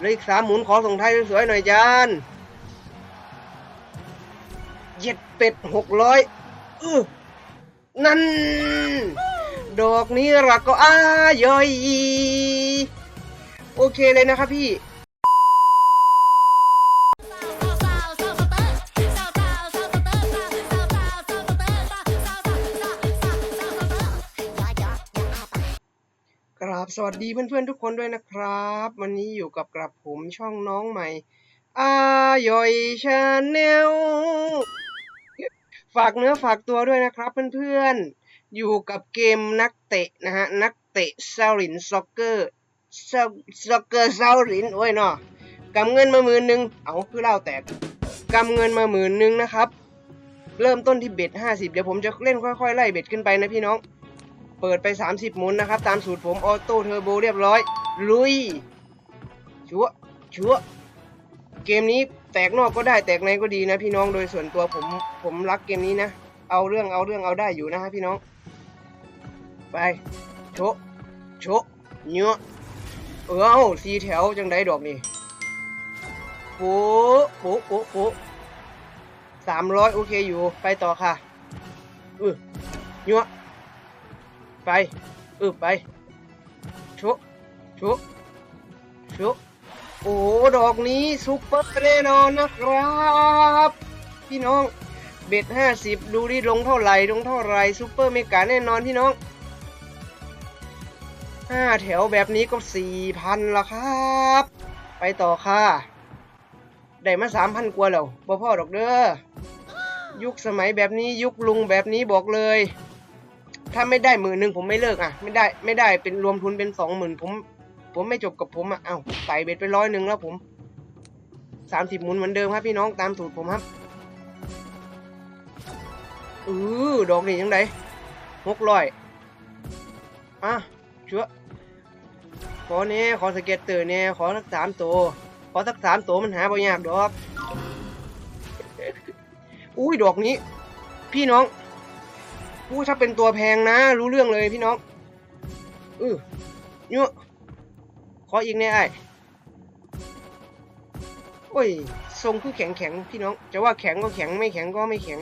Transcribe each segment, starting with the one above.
เลยอีกสามหมุนขอส่งท้ายสวยๆหน่อยจานเจ็ดเป็ดหกร้อยอื้อนั่น ดอกนี้รักก็อ้ายอย โอเคเลยนะครับพี่ สวัสดีเพื่อนๆทุกคนด้วยนะครับ วันนี้อยู่กับกระผมช่องน้องใหม่อายอยชาแนลฝากเนื้อฝากตัวด้วยนะครับเพื่อนๆ อยู่กับเกมนักเตะนะฮะ นักเตะเซาลินซ็อกเกอร์ซ็อกเกอร์ซาลินโอ้ยเนาะกำเงินมาหมื่นหนึ่งเอาคือเล่าแตกกำเงินมาหมื่นหนึ่งนะครับ เริ่มต้นที่เบ็ดห้าสิบเดี๋ยวผมจะเล่นค่อยๆ ไล่เบ็ดขึ้นไปนะพี่น้อง เปิดไป 30 หมุนนะครับ ตามสูตรผมออโต้เทอร์โบเรียบร้อย ลุย ชัวชัวเกมนี้แตกนอกก็ได้แตกในก็ดีนะพี่น้องโดยส่วนตัวผมผมรักเกมนี้นะ เอาเรื่องเอาเรื่องเอาได้อยู่นะฮะพี่น้อง ไปโชโชเนื้อเออเอาสีแถวจังไดดอกนี่โป๊ะโป๊ะโป๊ะโป๊ะสามร้อยโอเคอยู่ไปต่อค่ะเออเนื้อ ไปเออไป ชุชุชุโอ้ดอกนี้ซุปเปอร์แน่นอนนะครับ พี่น้อง เบ็ดห้าสิบดูดิลงเท่าไหร่ลงเท่าไหร่ซุปเปอร์เมกาแน่นอนพี่น้องห้าแถวแบบนี้ก็สี่พันละครับ ไปต่อค่ะ ได้มาสามพันกว่าแล้วบ่พ่อดอกเด้อยุคสมัยแบบนี้ยุคลุงแบบนี้บอกเลย ถ้าไม่ได้หมื่นหนึ่งผมไม่เลิกอะ ไม่ได้ไม่ได้เป็นรวมทุนเป็นสองหมื่นผม ผมไม่จบกับผมอะเอ้าใส่เบ็ดไปร้อยหนึ่งแล้วผมสามสิบหมุนเหมือนเดิมครับพี่น้องตามสูตรผมครับอือดอกนี่ยังไงหกร้อยอะเชื่อขอเน่ขอสเก็ตเตอร์เน่ขอสักสามตัวขอสักสามตัวมันหาบ่ยากดอก อุ้ยดอกนี้ พี่น้อง อู้ถ้าเป็นตัวแพงนะ รู้เรื่องเลยพี่น้องอือเนาะขออีกแน่ไอ้โอ้ย ทรงคือแข็งแข็งพี่น้อง จะว่าแข็งก็แข็งไม่แข็งก็ไม่แข็ง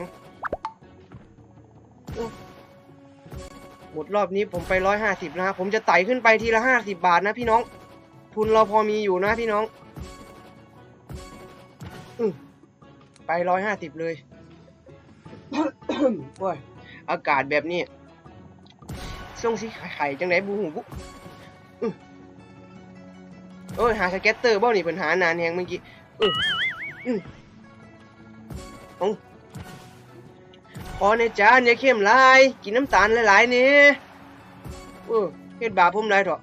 โอ้หมดรอบนี้ผมไปร้อยห้าสิบนะผมจะไต่ขึ้นไปทีละห้าสิบบาทนะพี่น้อง ทุนเราพอมีอยู่นะพี่น้องอไปร้อยห้าสิบเลยโอ้ย อากาศแบบนี้ส่งสีไข่จังไหนบูหูบุอื้อโอ้ยหาสเก็ตเตอร์บ่นี่ปัญหานานแฮงเมื่อกี้อืออือเอาขอในจานอย่าเข้มลาย กินน้ำตาลหลายๆนี่เออเฮ็ดบาปผมหลายเถอะ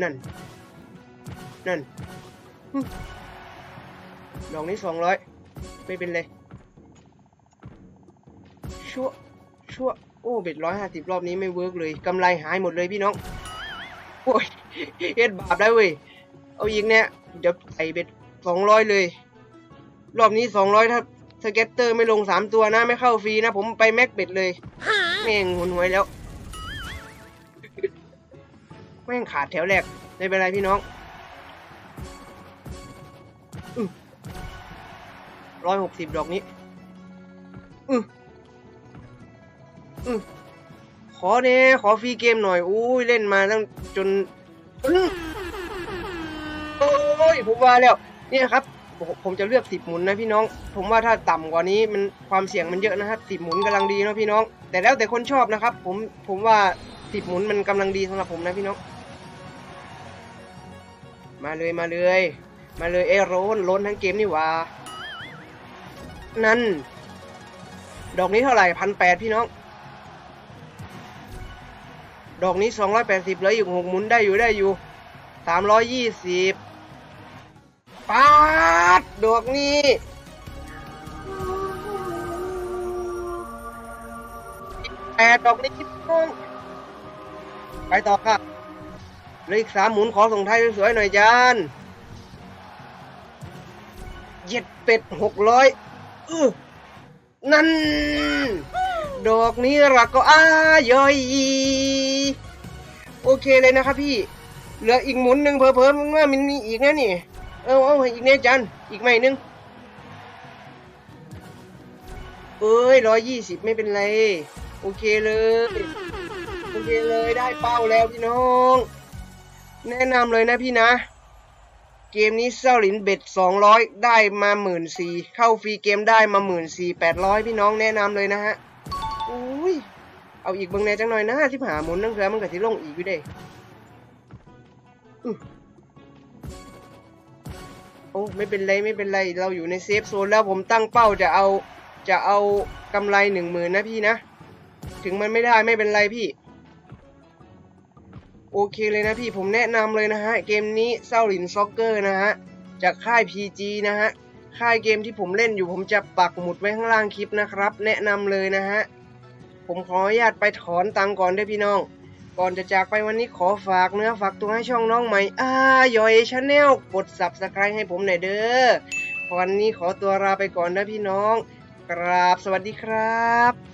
นั่น นั่นดอกนี้สองร้อยไม่เป็นไร ชั่วชั่วโอ้เบ็ดร้อยห้าสิบรอบนี้ไม่เวิร์กเลยกำไรหายหมดเลยพี่น้องโอ้ยเอ็ดบาปได้เว้ยเอาอีกเนี่ยเดี๋ยวใส่เบ็ดสองร้อยเลย รอบนี้สองร้อยถ้าสเก็ตเตอร์ไม่ลงสามตัวนะไม่เข้าฟรีนะ ผมไปแม็กเบ็ดเลยแม่งหุนหวยแล้วแม่งขาดแถวแรกไม่เป็นไรพี่น้องร้อยหกสิบดอกนี้อืออือ ขอเน่ขอฟรีเกมหน่อย อุ้ย เล่นมาตั้งจนอื้อโอ้ยผมว่าแล้ว เนี่ยครับผมผมจะเลือกสิบหมุนนะพี่น้อง ผมว่าถ้าต่ำกว่านี้มันความเสี่ยงมันเยอะนะครับสิบหมุนกำลังดีเนาะพี่น้อง แต่แล้วแต่คนชอบนะครับ ผมผมว่าสิบหมุนมันกำลังดีสำหรับผมนะพี่น้อง มาเลยมาเลย มาเลยเอโรนโลนทั้งเกมนี่ว่า นั่น ดอกนี้เท่าไหร่พันแปดพี่น้อง ดอกนี้สองร้อยแปดสิบเลยอยู่หกหมุนได้อยู่ได้อยู่สามร้อยยี่สิบปาดดอกนี้แปดดอกนี้พี่น้องไปต่อครับเหลืออีกสามหมุนขอส่งท้ายสวยๆหน่อยจานเย็ดเป็ดหกร้อยอือนั่น ดอกนี้รักก็อายอย โอเคเลยนะครับพี่ เหลืออีกหมุนหนึ่งเพอเพอมันว่ามันมีอีกนะนี่ เอาเอาอีกเนี่ยจันอีกใหม่หนึ่งเอ้ยร้อยยี่สิบไม่เป็นไร โอเคเลยโอเคเลยได้เป้าแล้วพี่น้อง แนะนำเลยนะพี่นะ เกมนี้เซาหลินเบ็ดสองร้อยได้มาหมื่นสี่เข้าฟรีเกมได้มาหมื่นสี่แปดร้อยพี่น้องแนะนำเลยนะฮะอุ้ เอาอีกเบิ่งแน่จังหน่อยนะที่หาหมุนนั่งเถือมันก็สิลงอีกอยู่เด้โอ้ไม่เป็นไรไม่เป็นไรเราอยู่ในเซฟโซนแล้วผมตั้งเป้าจะเอาจะเอากำไรหนึ่งหมื่นนะพี่นะ ถึงมันไม่ได้ไม่เป็นไรพี่ โอเคเลยนะพี่ผมแนะนำเลยนะฮะ เกมนี้เซาหลินซ็อกเกอร์นะฮะ จากค่าย PG นะฮะ ค่ายเกมที่ผมเล่นอยู่ผมจะปักหมุดไว้ข้างล่างคลิปนะครับ แนะนำเลยนะฮะ ผมขออนุญาตไปถอนตังก่อนด้วยพี่น้อง ก่อนจะจากไปวันนี้ขอฝากเนื้อฝากตัวให้ช่องน้องใหม่อ่ายอยชาแนลกดสับสไครต์ให้ผมหน่อยเด้อวันนี้ขอตัวลาไปก่อนนะพี่น้อง กราบสวัสดีครับ